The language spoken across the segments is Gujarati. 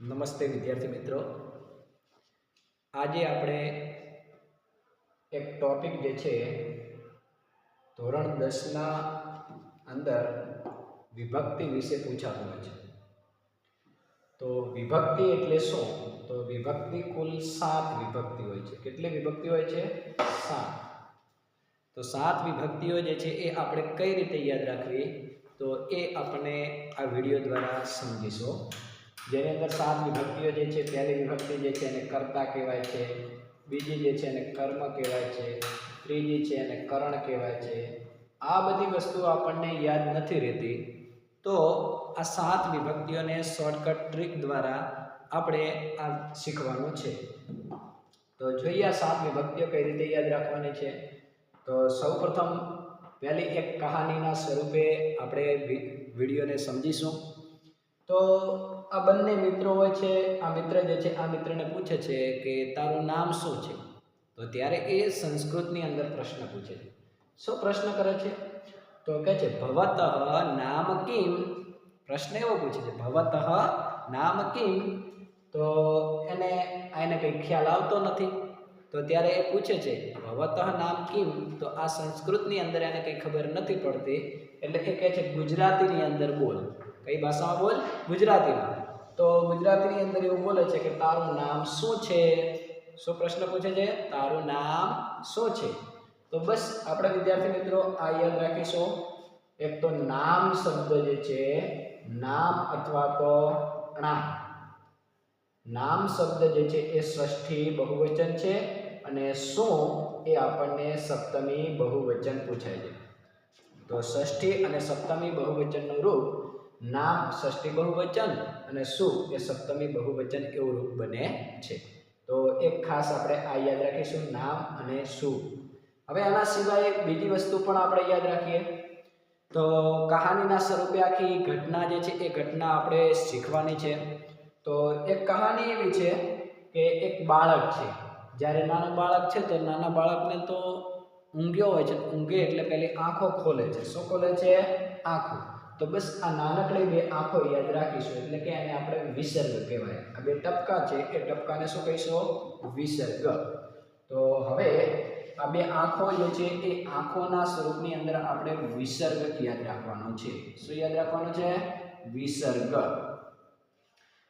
નમસ્તે વિદ્યાર્થી મિત્રો. આજે આપણે એક ટોપિક જે છે, ધોરણ દસના અંદર વિભક્તિ વિશે પૂછાતું છે. તો વિભક્તિ એટલે શું? તો વિભક્તિ કુલ સાત વિભક્તિ હોય છે. કેટલી વિભક્તિ હોય છે? સાત. તો સાત વિભક્તિઓ જે છે, એ આપણે કઈ રીતે યાદ રાખવી? તો એ આપણે આ વીડિયો દ્વારા સમજીશું. જેની અંદર સાત વિભક્તિઓ જે છે પહેલી વિભક્તિ જે છે એને કર્તા કહેવાય છે, બીજી જે છે એને કર્મ કહેવાય છે, ત્રીજી છે એને કરણ કહેવાય છે. આ બધી વસ્તુઓ આપણને યાદ નથી રહેતી. તો આ સાત વિભક્તિઓને શોર્ટકટ ટ્રીક દ્વારા આપણે આ શીખવાનું છે. તો જોઈએ આ સાત વિભક્તિઓ કઈ રીતે યાદ રાખવાની છે. તો સૌપ્રથમ પહેલી એક કહાનીના સ્વરૂપે આપણે વિડીયોને સમજીશું. તો આ બંને મિત્રો હોય છે, આ મિત્ર જે છે, આ મિત્રને પૂછે છે કે તારું નામ શું છે? તો ત્યારે એ સંસ્કૃતની અંદર પ્રશ્ન પૂછે છે. શું પ્રશ્ન કરે છે? તો કહે છે, ભવતઃ નામ કિમ? પ્રશ્ન એવો પૂછે છે, ભવતઃ નામ કિમ? તો એને એને કંઈ ખ્યાલ આવતો નથી. તો ત્યારે એ પૂછે છે, ભવતઃ નામ કિમ? તો આ સંસ્કૃતની અંદર એને કંઈ ખબર નથી પડતી. એટલે એ કહે છે, ગુજરાતીની અંદર બોલ. કઈ ભાષામાં બોલ? ગુજરાતીમાં. તો ગુજરાતીની અંદર એવું બોલે છે કે તારું નામ શું છે? શું પ્રશ્ન પૂછે છે? તારું નામ શું છે? તો બસ આપણે વિદ્યાર્થી મિત્રો આ યાદ રાખીશું. એક તો નામ શબ્દ જે છે, નામ અથવા તો ણા નામ શબ્દ જે છે એ ષષ્ઠી બહુવચન છે અને શું એ આપણને સપ્તમી બહુવચન પૂછાય છે. તો ષષ્ઠી અને સપ્તમી બહુવચનનું રૂપ નામ ષષ્ઠી બહુવચન અને સુ એ સપ્તમી બહુવચન એવું રૂપ બને છે. તો એક ખાસ આપણે આ યાદ રાખીશું, નામ અને સુ. હવે આના સિવાય બીજી વસ્તુ પણ આપણે યાદ રાખીએ. તો કહાનીના સ્વરૂપે આખી ઘટના જે છે એ ઘટના આપણે શીખવાની છે. તો એક કહાની એવી છે કે એક બાળક છે. જ્યારે નાનું બાળક છે તો નાના બાળકને તો ઊંઘ્યો હોય છે. ઊંઘે એટલે પહેલી આંખો ખોલે છે. શું ખોલે છે? આંખો. તો બસ આ નાનકડી બે આંખો યાદ રાખીશું. એટલે કે એને આપણે વિસર્ગ કહેવાય. આ બે ટપકા છે. એ ટપકાને શું કહીશું? વિસર્ગ. તો હવે આ બે આંખો જે છે, એ આંખોના સ્વરૂપની અંદર આપણે વિસર્ગ યાદ રાખવાનો છે. શું યાદ રાખવાનું છે? વિસર્ગ.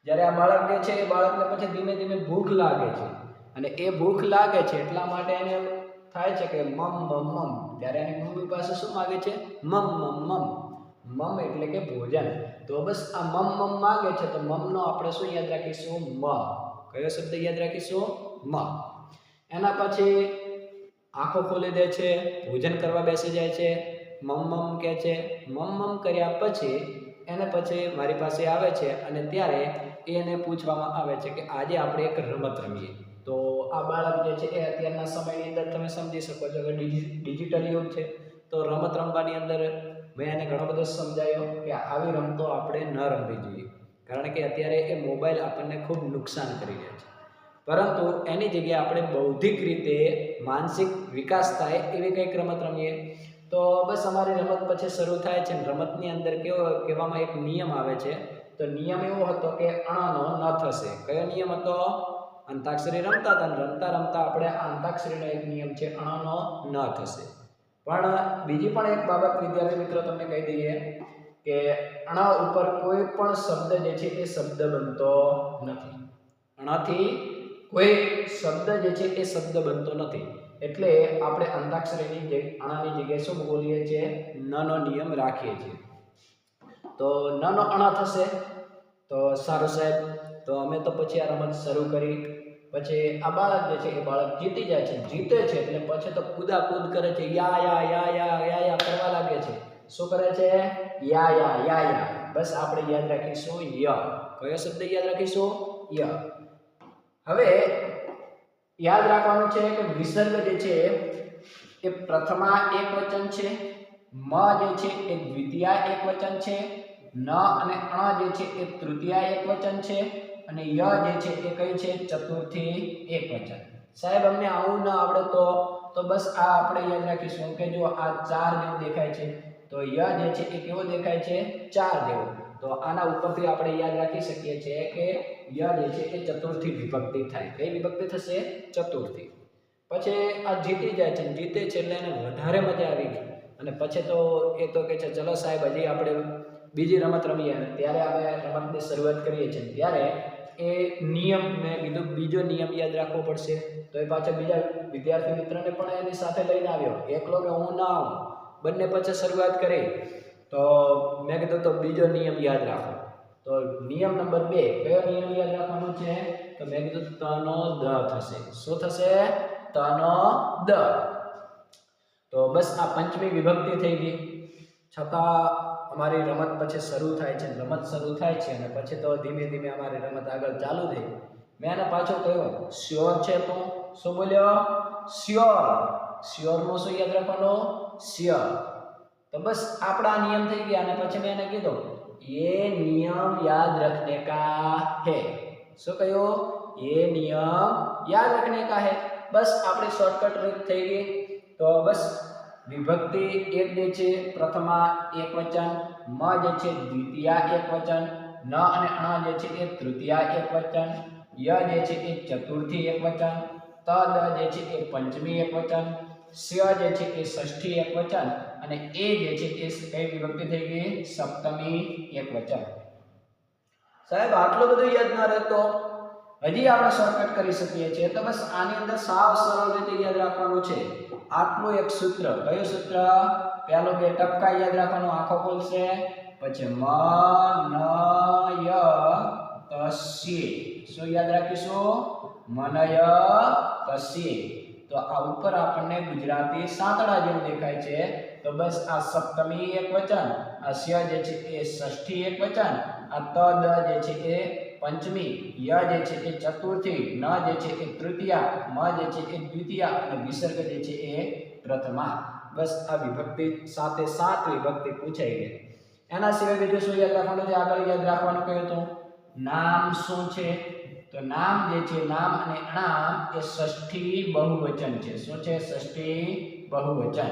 જ્યારે આ બાળક જે છે, એ બાળકને પછી ધીમે ધીમે ભૂખ લાગે છે. અને એ ભૂખ લાગે છે એટલા માટે એને થાય છે કે મમ મમ. મમ ત્યારે એની મમ્મી પાસે શું માગે છે? મમ મમ મમ. મમ એટલે કે ભોજન. તો બસ આ મમ મમ માગે છે, તો મમનો આપણે શું યાદ રાખીશું? મ. કયો શબ્દ યાદ રાખીશું? મ. એના પછી આંખો ખોલી દે છે, ભોજન કરવા બેસી જાય છે, મમ મમ કહે છે. મમ મમ કર્યા પછી એને પછી મારી પાસે આવે છે અને ત્યારે એને પૂછવામાં આવે છે કે આજે આપણે એક રમત રમીએ. તો આ બાળક જે છે એ અત્યારના સમયની અંદર તમે સમજી શકો છો કે ડિજિટલ યુગ છે. તો રમત રમવાની અંદર મેં એને ઘણો બધો સમજાયો કે આવી રમતો આપણે ન રમવી જોઈએ. કારણ કે અત્યારે એ મોબાઈલ આપણને ખૂબ નુકસાન કરી રહ્યા છે. પરંતુ એની જગ્યાએ આપણે બૌદ્ધિક રીતે માનસિક વિકાસ થાય એવી કંઈક રમત રમીએ. તો બસ અમારી રમત પછી શરૂ થાય છે રમતની અંદર કેવો કહેવામાં એક નિયમ આવે છે. તો નિયમ એવો હતો કે અણનો ન થશે. કયો નિયમ હતો? અંતાક્ષરી રમતા હતા અને રમતા રમતા આપણે આ અંતાક્ષરીનો એક નિયમ છે, અણનો ન થશે. પણ બીજી પણ એક બાબત વિદ્યાર્થી મિત્રો તમને કહી દઈએ કે અણા ઉપર કોઈ પણ શબ્દ જે છે એ શબ્દ બનતો નથી. અણાથી કોઈ શબ્દ જે છે એ શબ્દ બનતો નથી. એટલે આપણે અંતાક્ષરીની અણાની જગ્યાએ શું બોલીએ છીએ? નનો નિયમ રાખીએ છીએ. તો નનો અણા થશે. તો સારું સાહેબ. તો અમે તો પછી આ રમત શરૂ કરી. પછી આ બાળક જે છે એ બાળક જીતી જાય છે, જીતે છે એટલે પછી તો કૂદાકૂદ કરે છે, યા યા યા યા યા યા કરવા લાગે છે. શું કરે છે? યા યા યા યા. બસ આપણે યાદ રાખીશું ય. કયો શબ્દ યાદ રાખીશું? ય. હવે યાદ રાખવાનું છે કે વિસર્ગ જે છે એ પ્રથમા એક વચન છે, મ જે છે એ દ્વિતીય એક વચન છે, ન અને અણ જે છે એ તૃતીય એક વચન છે અને ય જે છે એ કઈ છે? ચતુર્થી એક વચન. સાહેબ, અમને આવું ન આવડે તો? તો બસ આ આપણે યાદ રાખીશું કે જો આ ચાર જેવું દેખાય છે, તો ય જે છે એ કેવો દેખાય છે? ચાર જેવો તો આના ઉપરથી આપણે યાદ રાખી શકીએ છીએ કે ય જે છે એ ચતુર્થી વિભક્તિ થાય. કઈ વિભક્તિ થશે? ચતુર્થી. પછી આ જીતી જાય છે જીતે છે એટલે એને વધારે મજા આવી ગઈ. અને પછી તો એ તો કે છે, ચલો સાહેબ, હજી આપણે બીજી રમત રમીએ. ત્યારે આપણે રમતની શરૂઆત કરીએ છીએ. ત્યારે એ નિયમ મેં કીધું, બીજો નિયમ યાદ રાખવો પડશે. તો એ પાછા બીજા વિદ્યાર્થી મિત્રને પણ એની સાથે લઈને આવ્યો. એકલો કે હું ના આવું? બંને પછી શરૂઆત કરી. તો મેં કીધું, તો બીજો નિયમ યાદ રાખો. તો નિયમ નંબર બે, કયો નિયમ યાદ રાખવાનો છે? તો મેં કીધું, તનો દ થશે. શું થશે? તનો દ. તો બસ આ પંચમી વિભક્તિ થઈ ગઈ. છતાં અમારી રમત પછી શરૂ થાય છે, રમત શરૂ થાય છે અને પછી તો ધીમે ધીમે અમારી રમત આગળ ચાલુ થઈ. મેં એને પાછો કહ્યું શ્યોર છે તું? શું બોલ્યો? શ્યોર શ્યોરનું શું યાદ રાખવાનું? શ્યોર તો બસ આપણા નિયમ થઈ ગયા અને પછી મેં એને કીધું, એ નિયમ યાદ રખને કા હે? શું કહ્યું? એ નિયમ યાદ રખને કા હે? બસ આપણી શોર્ટકટ રીત થઈ ગઈ. તો બસ વિભક્તિ એક જે છે, પ્રથમા એક વચન, મ જે છે, દ્વિતીયા એક વચન, ન અને અણ જે છે, એ તૃતીયા એક વચન, ય જે છે, એ ચતુર્થી એક વચન, ત દ જે છે, એ પંચમી એક વચન સ્ય જે છે, એ ષષ્ઠી એક વચન અને એ જે છે, એ કઈ વિભક્તિ થઈ ગઈ, સપ્તમી એક વચન. સાહેબ, આટલું બધું યાદ ના રહેતો. હજી આપણે શોર્ટકટ કરી શકીએ છીએ. તો બસ આની અંદર સાવ સરળ રીતે યાદ રાખવાનું છે. આટલું એક સૂત્ર. કયું સૂત્ર? પહેલું બે ટપકા યાદ રાખવાનું, આખો ખોલશે. પછી મ ન ય તસ્ય. શું યાદ રાખીશું? મનય તસ્ય. તો આ ઉપર આપણને ગુજરાતી સાંતળા જેવું દેખાય છે. તો બસ આ સપ્તમી એક વચન, આ સ્ય જે છે એ ષષ્ઠી એક વચન, આ ત દ જે છે એ પંચમી, ય જે છે એ ચતુર્થી, ન જે છે એ તૃતીયા, મ જે છે એ દ્વિતીયા અને વિસર્ગ જે છે એ પ્રથમા. બસ આ વિભક્તિ સાથે સાત વિભક્તિ પૂછાઈ ગઈ. એના સિવાય બીજું શું યાદ રાખવાનું છે? આગળ યાદ રાખવાનું કહ્યું હતું નામ શું છે? તો નામ જે છે, નામ અને અણામ એ ષષ્ઠી બહુવચન છે. શું છે? ષષ્ઠી બહુવચન.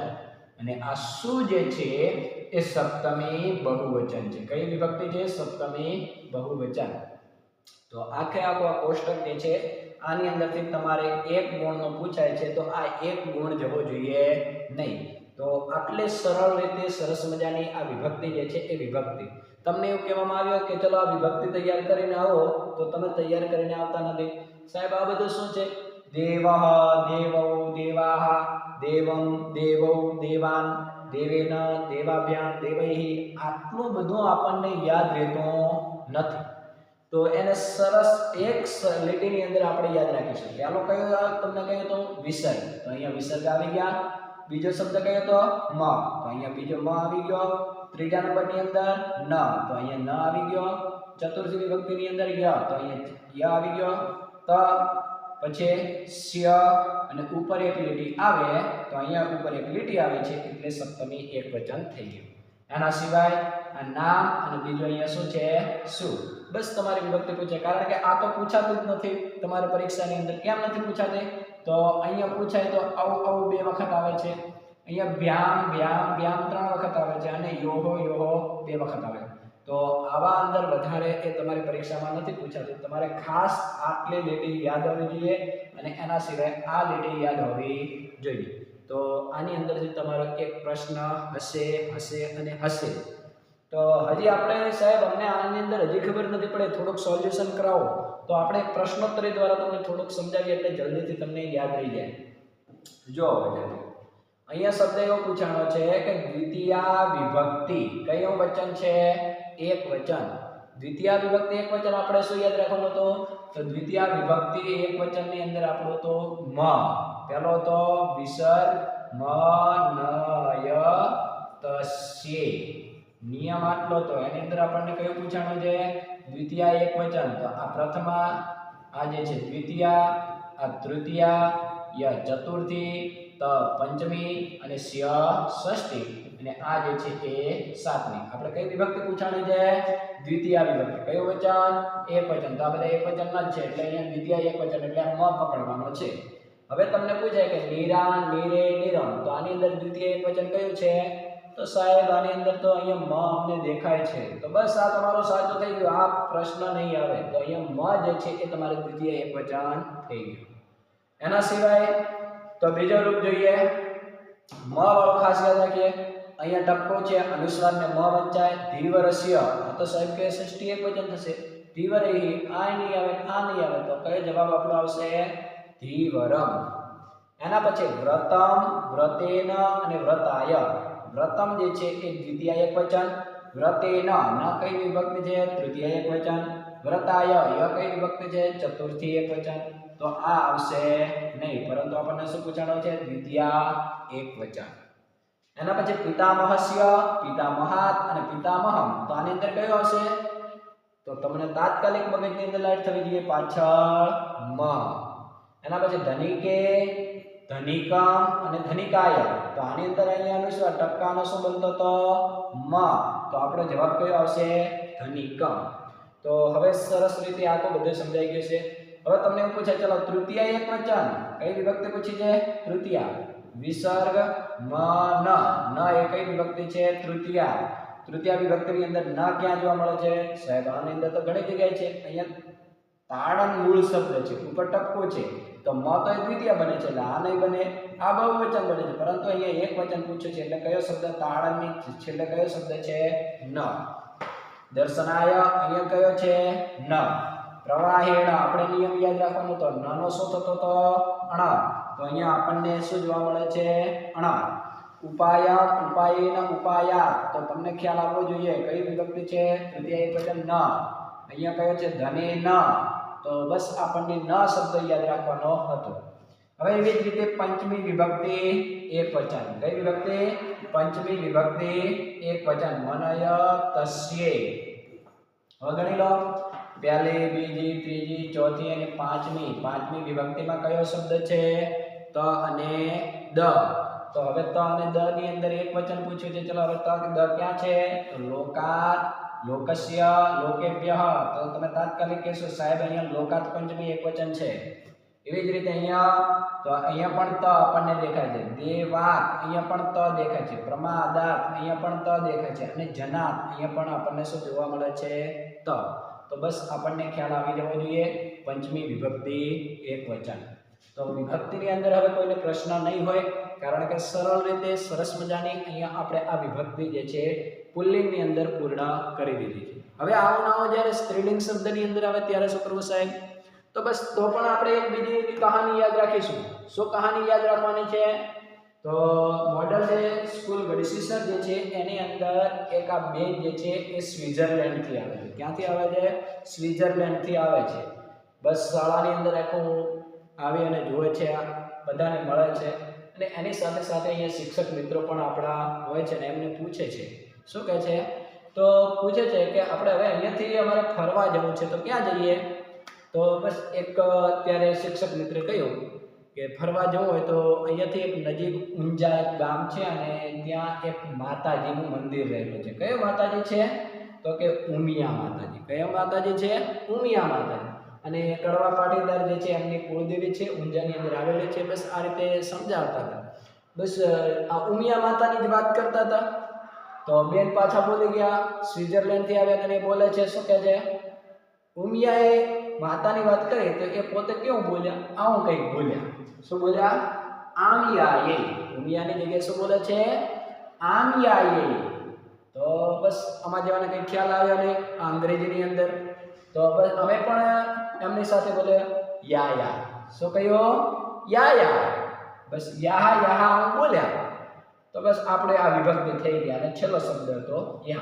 અને આ શું જે છે એ સપ્તમી બહુવચન છે. કઈ વિભક્તિ છે? સપ્તમી બહુવચન. તો આખે આખો આ કોષ્ટક જે છે, આની અંદરથી તમારે એક ગુણનો પૂછાય છે, તો આ એક ગુણ જવો જોઈએ નહીં. તો આટલે સરળ રીતે સરસ મજાની આ વિભક્તિ જે છે એ વિભક્તિ. તમને એવું કહેવામાં આવ્યું કે ચલો આ વિભક્તિ તૈયાર કરીને આવો, તો તમે તૈયાર કરીને આવતા નથી. સાહેબ, આ બધું શું છે? દેવ, દેવૌ દેવાહ દેવમ, દેવૌ, દેવાન, દેવેન દેવાભ્યામ દેવૈ આટલું બધું આપણને યાદ રહેતું નથી. તો એને સરસ એક લીટીની અંદર આપણે યાદ રાખીશું આનો કયો તમને કહ્યું તો? વિસર્ગ. તો અહીંયા વિસર્ગ આવી ગયા. બીજો શબ્દ કયો તો? મ. તો અહીંયા બીજો મ આવી ગયો. ત્રીજા નંબરની અંદર ન. તો અહીંયા ન આવી ગયો. ચતુર્થી વિભક્તિની અંદર ય. તો અહીંયા ય આવી ગયો. ત. પછી સ્ય અને ઉપર એક લીટી આવે. તો અહીંયા ઉપર એક લીટી આવે છે એટલે સપ્તમી એક વચન થઈ ગયું. એના સિવાય આ નામ અને બીજું અહીંયા શું છે? શું? બસ તમારી વિભક્તિ પૂછે. કારણ કે આ તો પૂછાતું જ નથી તમારે પરીક્ષાની અંદર. કેમ નથી પૂછાતી? તો અહીંયા પૂછાય તો આવું આવું બે વખત આવે છે. અહીંયા વ્યામ વ્યામ વ્યામ ત્રણ વખત આવે છે અને યોહો યોહો બે વખત આવે. તો આવા અંદર વધારે એ તમારી પરીક્ષામાં નથી પૂછાતું. તમારે ખાસ આટલી લીટી યાદ હોવી જોઈએ અને એના સિવાય આ લીટી યાદ હોવી જોઈએ. તો આની અંદરથી તમારો એક પ્રશ્ન હશે હશે અને હશે. તો હજી આપણે સાહેબ, અમને આની અંદર હજી ખબર નથી પડે, થોડુંક સોલ્યુશન કરાવો. તો આપણે પ્રશ્નોત્તરી દ્વારા તમને થોડુંક સમજાવીએ, એટલે જલ્દીથી તમને યાદ રહી જાય. જો વિદ્યાર્થીઓ અહીંયા શબ્દ એવો પૂછાણો છે કે દ્વિતીયા વિભક્તિ કયું વચન છે? એક વચન. દ્વિતીયા વિભક્તિ, એક વચન આપણે શું યાદ રાખવાનું તો તો દ્વિતીય વિભક્તિ એક વચનની અંદર આપણું તો મ. પહેલો તો વિસર્ગ મ ન ય તસ્ય. નિયમ આટલો તો એની અંદર આપણને કયું પૂછાણું છે? દ્વિતીય એક વચન. તો આ પ્રથમા આ જે છે, દ્વિતીય, આ તૃતીય, ય ચતુર્થી, ત પંચમી અને સ્ય ષષ્ઠી. અને આ જે છે એ સાતમી. આપણે કઈ વિભક્તિ પૂછાણી છે? દ્વિતીય વિભક્તિ. કયું વચન? એક વચન. તો આ બધા એક વચનના છે. એટલે અહીંયા દ્વિતીય એક વચન એટલે મ પકડવાનો છે. હવે તમને પૂછાય કે નિરાન, નિરે નિરણ તો આની અંદર દ્વિતીય એક વચન કયું છે? તો સાહેબ, આની અંદર તો અહીંયા મ અમને દેખાય છે. તો બસ આ તમારું સાચું થઈ ગયું. આ પ્રશ્ન નહીં આવે. તો અહીંયા મ જે છે એ તમારે દ્વિતીય એકવચન થઈ ગયું. એના સિવાય તો બીજો રૂપ જોઈએ. મ વાળો ખાસ યાદ રાખીએ. અહીંયા ટપકો છે. અનુસ્વાર ને મ વંચાય. ધીવરસ્ય. તો સાહેબ કે ષષ્ઠી એકવચન થશે. ધીવરેહી આ નહીં આવે, આ નહીં આવે. તો કયો જવાબ આપણો આવશે? ધીવરમ. એના પછી વ્રતમ, વ્રતેન અને વ્રતાય. વ્રતમ જે છે એ દ્વિતીય એકવચન વ્રતેન ન કઈ વિભક્ત છે તૃતીય એકવચન વ્રતાય ય કઈ વિભક્ત છે ચતુર્થી એકવચન તો આ આવશે નહીં, પરંતુ આપણને શું પૂછાણો છે? દ્વિતીય એકવચન એના પછી પિતામહસ્ય, પિતામહાત અને પિતામહમ. તો આની અંદર કયો આવશે? તો તમને તાત્કાલિક મગજની અંદર લાઈટ થવી જોઈએ પાછળ મ. એના પછી ધનિકે ધનિકમ અને ધનિકાય. તો આની અંદર અહીંયા શું ટપકાનો શું બનતો તો મ. તો આપણો જવાબ કયો આવશે? ધનિકમ. તો હવે સરસ રીતે આ તો બધું સમજાઈ ગયું છે. હવે તમને એવું પૂછે ચલો તૃતીય એક વચન. કઈ વિભક્તિ પૂછી છે? તૃતીય. વિસર્ગ મ ન ન એ કઈ વિભક્તિ છે? તૃતીય. તૃતીય વિભક્તિની અંદર ન ક્યાં જોવા મળે છે? સાહેબ, આની અંદર તો ઘણી જગ્યાએ છે. અહીંયા તાળન મૂળ શબ્દ છે, ઉપર ટપકો છે, તો મ તો દ્વિતીય બને છે, એટલે આ નહીં બને, આ બહુવચન બને છે, પરંતુ અહીંયા એક વચન પૂછે છે, એટલે કયો શબ્દ તાળનની છેલ્લે કયો શબ્દ છે? ન. દર્શનાય અહીંયા કયો છે? ન. પ્રવાહેણ, આપણે નિયમ યાદ રાખવાનો, તો ન નો શું થતો તો અણ. તો અહીંયા આપણને શું જોવા મળે છે? અણ. ઉપાય ઉપાયેન ઉપાયા તો તમને ખ્યાલ આવવો જોઈએ, કઈ વિભક્તિ છે? તૃતીય વચન ન. અહીંયા કયો છે, ધને ન. તો બસ આપણને ન શબ્દ યાદ રાખવાનો હતો. હવે એવી જ રીતે પંચમી વિભક્તિ એક વચન. કઈ વિભક્તિ? પંચમી વિભક્તિ એક વચન. મનય તસ્યે. હવે ગણી લો. પહેલી, બીજી, ત્રીજી, ચોથી અને પાંચમી. પાંચમી વિભક્તિમાં કયો શબ્દ છે? ત અને દ. તો હવે ત અને દ ની અંદર એક વચન પૂછ્યું છે. ચલો, હવે ત દ ક્યાં છે? તો લોકાત લોકસ્ય લોકેભ્ય. તો તમે તાત્કાલિક કહેશો, સાહેબ, અહીંયા લોકાત પંચમી એક વચન છે. એવી જ રીતે અહીંયા, તો અહીંયા પણ ત આપણને દેખાય છે. દેવાત, અહીંયા પણ ત દેખાય છે. પ્રમાદાત, અહીંયા પણ ત દેખાય છે. અને જનાત, અહીંયા પણ આપણને શું જોવા મળે છે? ત. તો બસ આપણને ખ્યાલ આવી જવો જોઈએ. પંચમી વિભક્તિ એક વચન. તો વિભક્તિની અંદર હવે કોઈને પ્રશ્ન નહીં હોય કારણ કે સરળ રીતે સરસ મજાની અહીંયા આપણે આ વિભક્તિ જે છે, પુલ્લિંગની અંદર પૂર્ણ કરી દીધી છે. હવે આવો નાવો જ્યારે સ્ત્રીલિંગ શબ્દની અંદર આવે ત્યારે શું કરવું સાહેબ? તો બસ તો પણ આપણે એક બીજી કહાની યાદ રાખીશું. શું કહાની યાદ રાખવાની છે? તો મોડલ જે સ્કૂલ ગડિસિસર જે છે, એની અંદર એક આ બેન જે છે એ સ્વિટ્ઝરલેન્ડથી આવે છે. ક્યાંથી આવે છે? સ્વિટ્ઝરલેન્ડથી આવે છે. બસ શાળાની અંદર આખું આવી અને જુએ છે બધાને મળે છે. અને એની સાથે સાથે અહીંયા શિક્ષક મિત્રો પણ આપણા હોય છે ને એમને પૂછે છે. શું કહે છે? તો પૂછે છે કે આપણે હવે અહીંયાથી અમારે ફરવા જવું છે તો ક્યાં જઈએ? તો બસ એક ત્યારે શિક્ષક મિત્રે કહ્યું કે ફરવા જવું હોય તો અહીંયાથી એક નજીક ઊંઝા ગામ છે અને ત્યાં એક માતાજીનું મંદિર રહેલું છે. કયો માતાજી છે? તો કે ઉમિયા માતાજી. કયો માતાજી છે? ઉમિયા માતાજી. અને કડવા પાટીદાર જે છે, એમની કુળદેવી છે, ઊંઝાની અંદર આવેલી છે. બસ આ રીતે સમજાવતા હતા. બસ આ ઉમિયા માતાની જ વાત કરતા હતા. તો બેન પાછા બોલી ગયા સ્વિટરલેન્ડથી આવ્યા અને બોલે છે, શું કહે છે? ઉમિયાએ માતાની વાત કરી તો એ પોતે કેવું બોલ્યા? આવું કંઈક બોલ્યા. શું બોલ્યા? આમિયાએ. ઉમિયાની જગ્યાએ શું બોલે છે? આમિયાએ. તો બસ આમાં જવાના કંઈ ખ્યાલ આવ્યો નહીં અંગ્રેજીની અંદર. તો બસ અમે પણ એમની સાથે બોલે, યા યા. શું કહ્યું? યા યા. બસ યાહા યાહા બોલ્યા. તો બસ આપણે આ વિભક્તિ થઈ ગયા અને છેલ્લો શબ્દ હતો, યા.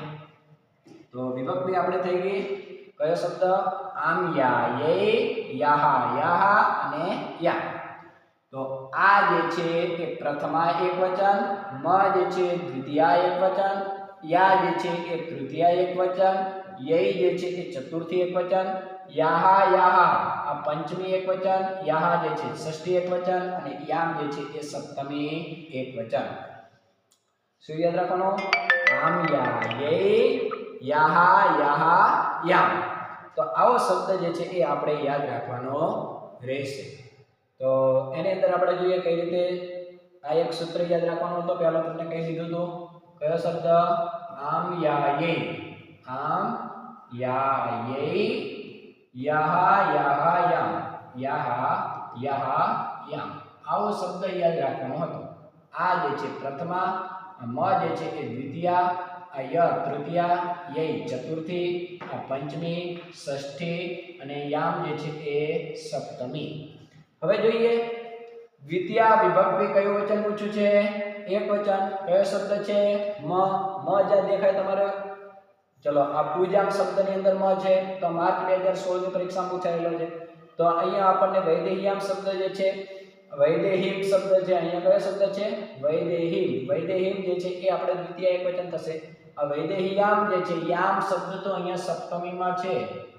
તો વિભક્તિ આપણે થઈ ગઈ. કયો શબ્દ? આમ, યા, યે યાહા યાહા અને યા. તો આ જે છે એ પ્રથમા એક વચન, મ જે છે દ્વિતીય એક વચન, યા જે છે એ તૃતીય એક વચન જે છે એ ચતુર્થી એકવચન યાહા યાહા, આ પંચમી એકવચન યાહા જે છે ષષ્ઠી એકવચન અને યામ જે છે એ સપ્તમી એકવચન શું યાદ રાખવાનું? આમ યા, યે, યાહા યાહા, યામ. તો આવો શબ્દ જે છે એ આપણે યાદ રાખવાનો રહેશે. તો એની અંદર આપણે જોઈએ કઈ રીતે આ એક સૂત્ર યાદ રાખવાનું હતું. પહેલો તમને કહી દીધું હતું. કયો શબ્દ? આમ યાયે આમ યાયે યહા યહા યામ. યહા યહા યામ. આવો શબ્દ યાદ રાખવાનો હતો. આ જે છે પ્રથમા મ જે છે એ દ્વિતીયા, આ ય તૃતીયા યય ચતુર્થી, આ પંચમી, ષષ્ઠી અને યામ જે છે એ સપ્તમી. હવે જોઈએ દ્વિતીયા વિભક્તિ કયું વચન પૂછ્યું છે? એક વચન. કયો શબ્દ છે? મ. મ જ્યાં દેખાય તમારે ચલો, આ પૂજામ શબ્દની અંદર મ છે, તો માર્ચ બે હજાર સોળની પરીક્ષામાં પૂછાયેલો છે. તો અહીંયા આપણને વૈદેહિયામ શબ્દ જે છે વૈદેહિમ શબ્દ છે, અહીંયા કયો શબ્દ છે? વૈદેહિમ વૈદેહિમ જે છે એ આપણે દ્વિતીય એક વચન થશે. આ વૈદેહીયામ જે છે, યામ શબ્દ તો અહીંયા સપ્તમીમાં છે,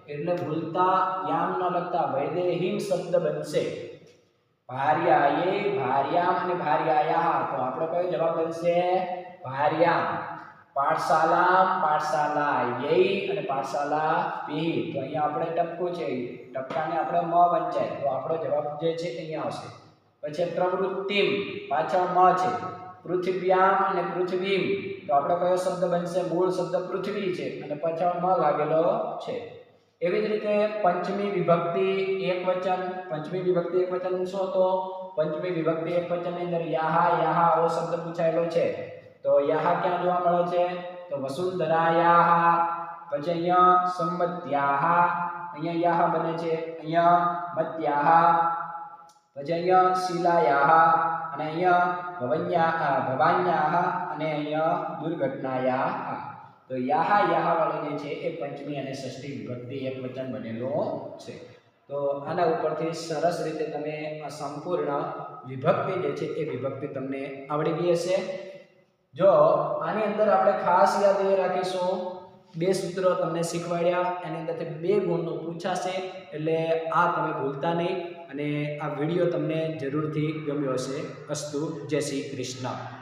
એટલે ભૂલતા યામ ન લખતા વૈદેહિમ શબ્દ બનશે. ભાર્યાએ ભાર્યામ અને ભાર્યાયા. તો આપણો કયો જવાબ બનશે? ભાર્યામ. પાઠશાલામ પાઠશાલા યઈ અને પાઠશાલા પી. તો અહીંયા આપણે ટપકું છે. ટપકાને આપણે મ વંચાય. તો આપણો જવાબ જે છે અહીંયા આવશે. પછી પ્રવૃત્તિમ. પાછળ મ છે. પૃથ્વ્યામ અને પૃથ્વીમ. તો આપણો કયો શબ્દ બનશે? મૂળ શબ્દ પૃથ્વી છે. અને પાછળ મ લાગેલો છે. એવી જ રીતે પંચમી વિભક્તિ એક વચન. પંચમી વિભક્તિ એક વચન શું હતો? પંચમી વિભક્તિ એક વચનની અંદર યાહા યાહા આવો શબ્દ પૂછાયેલો છે. તો યાહા ક્યાં જોવા મળે છે? તો વસુંધરાયાહા. પછી અહીંયા સંમત્યાહા. અહીંયા યાહા બને છે. અહીંયા મત્યાહા. પછી અહીંયા શિલાયાહ. અને અહીંયા ભવન્યા ભવાન્યાહા અને અહીંયા દુર્ઘટનાયાહ. તો યાહા, યાહ જે છે એ પંચમી અને ષષ્ઠી વિભક્તિ એક વચન બનેલો છે. તો આના ઉપરથી સરસ રીતે તમે સંપૂર્ણ વિભક્તિ જે છે એ વિભક્તિ તમને આવડી ગઈ હશે. જો, આની અંદર આપણે ખાસ યાદ એ રાખીશું, બે સૂત્રો તમને શીખવાડ્યા, એની અંદરથી બે ગુણનું પૂછાશે, એટલે આ તમે ભૂલતા નહીં, અને આ વીડિયો તમને જરૂરથી ગમ્યો હશે. અસ્તુ, જય શ્રી કૃષ્ણ.